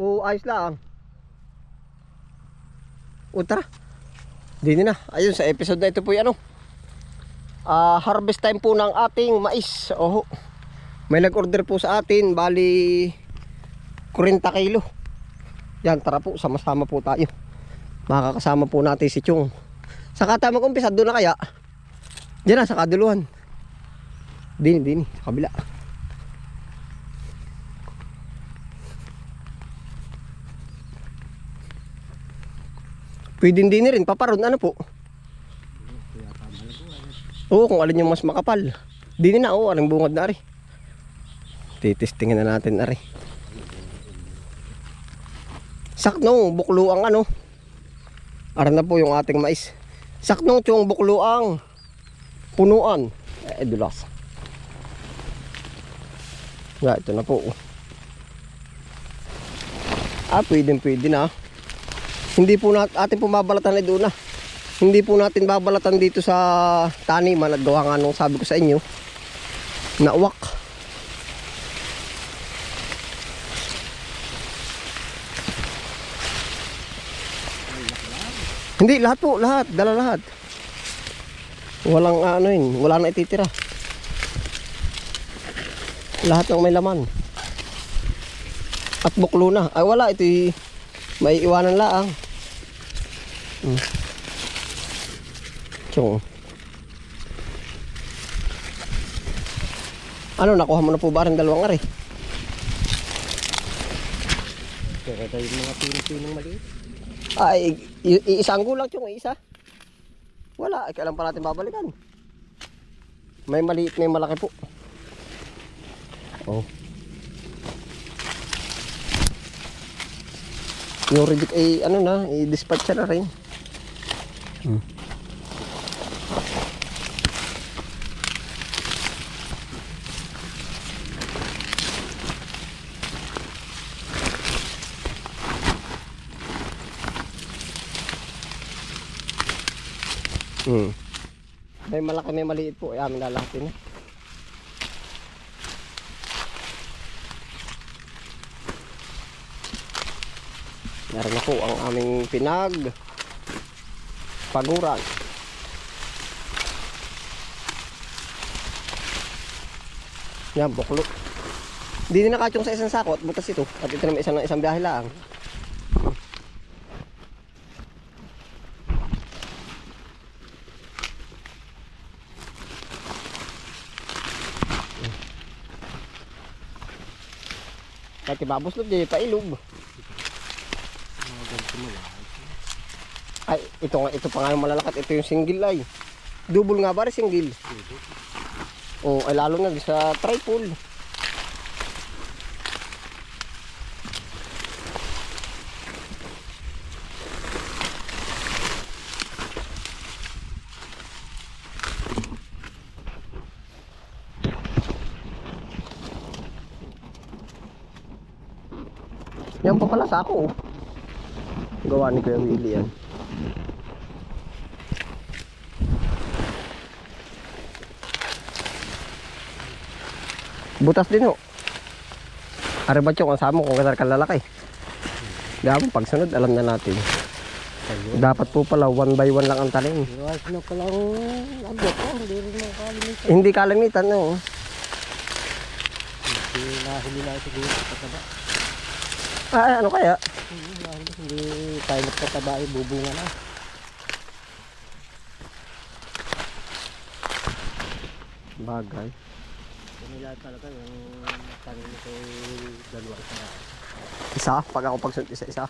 O ayos lang. O tara. Dini na. Ayun sa episode na ito po ano. Ah, harvest time po ng ating mais. Oho. May nag-order po sa atin. Bali 40 kilo. Yan, tara po. Sama-sama po tayo. Makakasama po natin si Chung. Saka tayo mag-umpisa. Doon na kaya. Diyan na, sa kaduluhan. Dini, dini. Sa kabila. Pwede din rin. Paparoon. Ano po? Oo, kung alin yung mas makapal. Dini na, oo. Aring bungad na, ari. Titistingin na natin, ari. Saknong, buklo ang ano. Aran na po yung ating mais. Saknong tiyong buklo ang punuan. Eh, dulas. Nga, ito na po. Ah, pwede, pwede na. Hindi po natin, atin po babalatan na doon na. Hindi po natin babalatan dito sa taniman at gawa nga nung sabi ko sa inyo. Na uwak. Hindi, lahat po, lahat. Dala lahat. Walang ano yun, wala na ititira. Lahat ng may laman. At buklo na. Ay wala, ito may iwanan laang. Hmm. Tiyong. Ano, nakuha mo na po ba rin dalawang ari? Kaya tayo yung mga pinong-pinong maliit. Ay, iisang gulang tiyong, isa. Wala, ay kailan pa natin babalikan. May maliit, may malaki po. Oh. Yung reject ay ano na, i-dispatch na rin. Hmm. Hmm. May malaki, may maliit po. Ay, amin lalahatin na. Meron na ang aming pinag paguran. Yan, buklo. Hindi din nakachong sa isang sako at butas ito. At ito naman isang, isang biyahe lang. Kahit ibabuslog di pailog. Mga ganito mo lang. Ay, ito nga, ito pa nga yung malalakat. Ito yung single ay. Double nga ba rin single? O, ay lalo na sa triple. Yan pa pala sa ako. oh. Gawa ni Kuya Willie yan. Butas din ho. Ari ba yung kasama kung kasar kalalaki? Gawin pagsunod alam na natin. Dapat po pala one by one lang ang na abot ko. Hindi kalamitan no. Hindi na ito dito sa pataba. Ah, ano kaya? Hindi tayo magpataba ay bubunga na. Bagay. Kanila talaga yung tanim nito dalawang sa Isa, pag ako pagsunod isa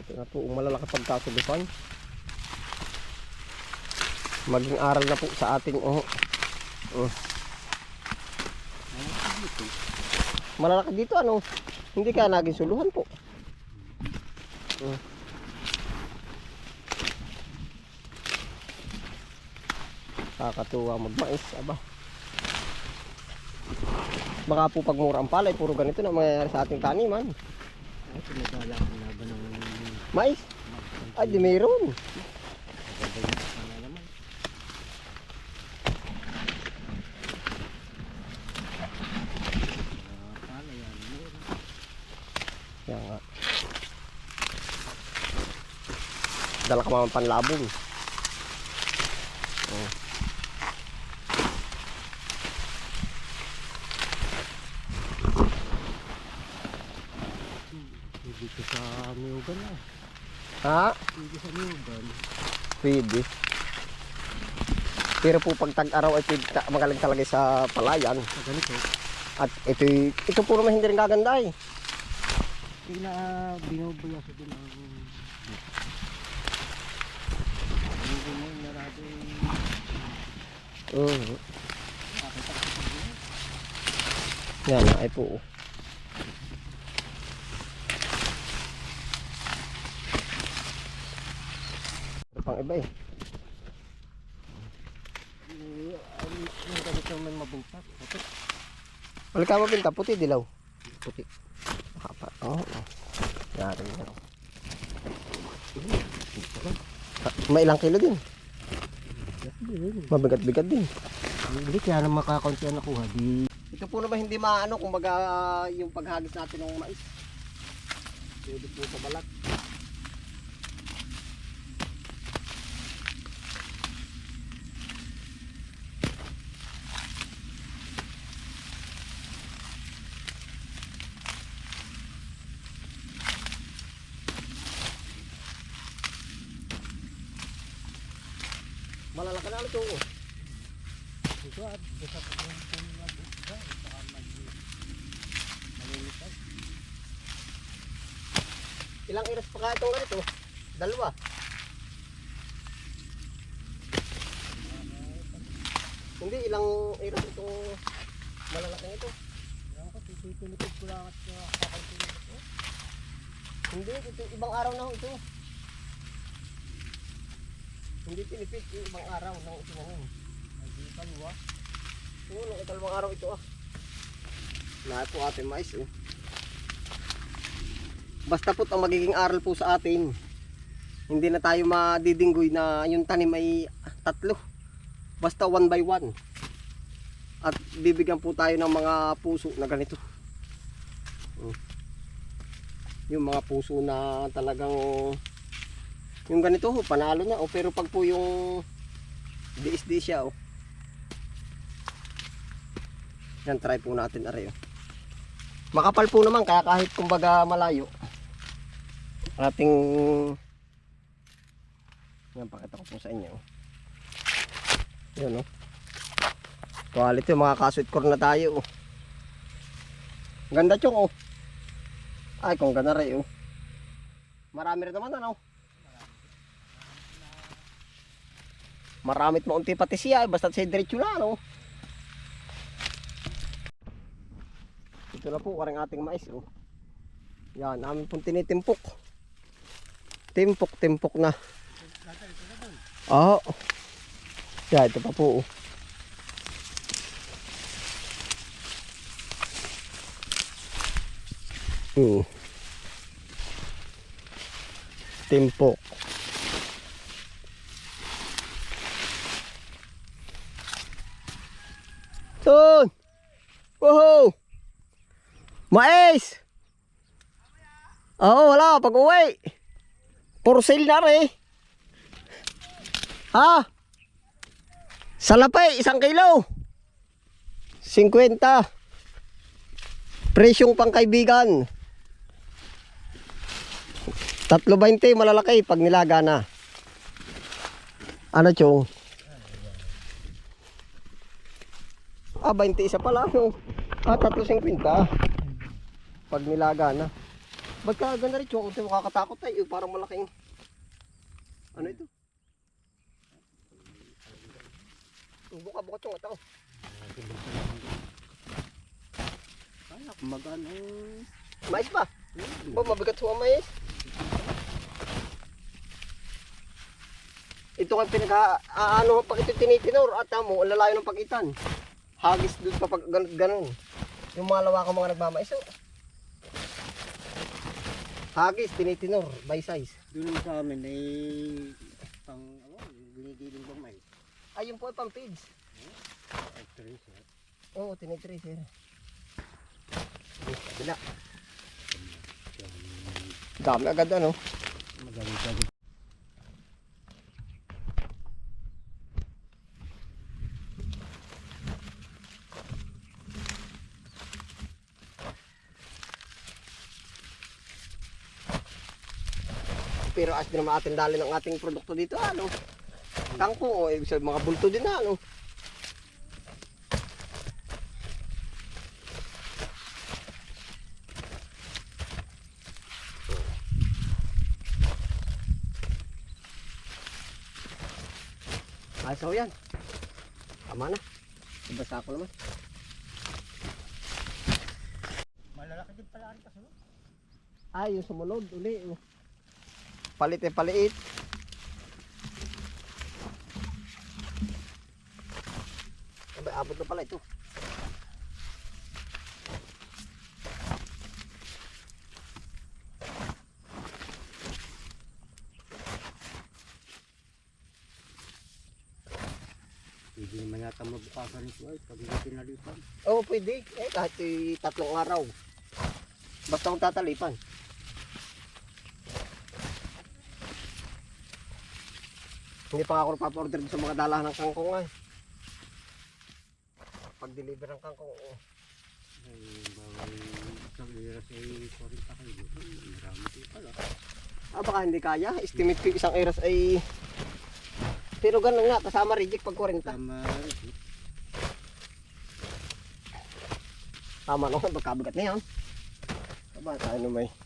ito na po malalaki pagkasulupan. Maging aral na po sa ating oh. Oh. Malalaki dito ano? Hindi kaya naging suluhan po. Oh. Kakatuwa magmais, aba. Baka po pag mura ang palay, puro ganito na mangyayari sa ating taniman. Ay, pinagala ang laban ng Mais. Ay, di meron. Yan nga. Dala ka mga panlabong. Oh. Hindi ko sa Miyugan ah. Ha? Hindi sa Miyugan. Pwede. Pero po pag tag-araw ay pwede magaling talaga sa palayan. Sa ganito. At ito, ito po naman hindi rin gaganda eh. Pina binubuya sa din ang hindi mo narado Oo. sa video. Yan na, ay po. Pang iba eh. Yung ganito may mabuntak. Ito. Wala ka mabinta, puti dilaw. Puti. Makapa. Oo. Oh, Yari na. May ilang kilo din. Mabigat-bigat din. Hindi kaya na makakunti ang nakuha. Di Ito po naman hindi maano kung baga yung paghagis natin ng mais. Pwede po sa balat. Malalaki na ito. oh. ito at basta pa yung tumulad ito. Baka mag malilipad. Ilang iras pa kaya itong ganito? Dalawa. Hindi, ilang iras itong malalaking ito. Kaya ko titipilipid ko lang at kakunti ito. Hindi, ito ibang araw na ito. Hindi pinipit, yung ibang araw na ho ito ngayon. Hindi kalwa. Oo, nung ikalawang araw ito ah. Lahat po ating mais eh. Basta po ang magiging aral po sa atin. Hindi na tayo madidinggoy na yung tanim ay tatlo. Basta one by one. At bibigyan po tayo ng mga puso na ganito. Mm. Yung mga puso na talagang yung ganito ho, panalo na. Oh, pero pag po yung diis-diis siya oh. Yan, try po natin aray. oh. Makapal po naman kaya kahit kumbaga malayo. Ating Yan, pakita ko po sa inyo. Yan oh. Quality, mga kasweet corn na tayo oh. Ganda chong oh. Ay, kung ganda rin oh. Marami rin naman ano. Maramit maunti pati siya, basta siya diretso na ano. Ito na po, karang ating mais. Oh. Yan, namin pong tinitimpok. Timpok, timpok na. Oo. Yan, ito pa po. Oh. Hmm. Timpok. Woohoo! Mais! Oo, wala. Pag uwi. For sale na rin. Ha? Salapay, isang kilo. 50. Presyong pangkaibigan. Tatlo 20 malalaki pag nilaga na. Ano chong? Ah, 20 isa pala. No? Ah, tatlo 50. Pag nilaga na. Ba't ka ganda rin? Ito makakatakot tayo. Parang malaking... Ano ito? Buka-buka chong ito. Ay, magano. Mais pa. Ba, mabigat sa mais. Ito nga pinaka, ano pag ito tinitinor at mo, ang lalayo ng pagitan. Hagis doon pa pag ganun, ganun. Yung mga lawa mga nagmamais. Oh. Hagis, tinitinor, by size. Doon sa amin ay pang ano, ginigiling bang may Ayun po ay pang pigs. eh. Oo, oh, tinitracer. Kabila. Dami agad ano. Madami pa Pero as din naman atin dali ng ating produkto dito ano. Tangko, o ibig sabihin mga bulto din na ano. Ayos ako yan. Tama na. Ibasa ko naman. Malalaki din pala ang kasunod. Ay, yung sumunod uli. oh. Palit eh, paliit. Abay, abot na pala ito. Hindi naman yata mabukasan ito ay pag hindi pinalipan. Oo, oh, pwede. Eh, kahit tatlong araw. Basta kung tatalipan. Hindi pa ako nagpapa-order sa mga dalahan ng kangkong ay. Pag-deliver ng kangkong, oo. Ay, bawal isang iras ay 40 kayo. Ay, Marami din pala. Ah, baka hindi kaya. Estimate ko isang eras ay... Pero ganun nga, kasama reject pag 40. Tama rin. Tama naman, magkabigat na yan. Aba, tayo na may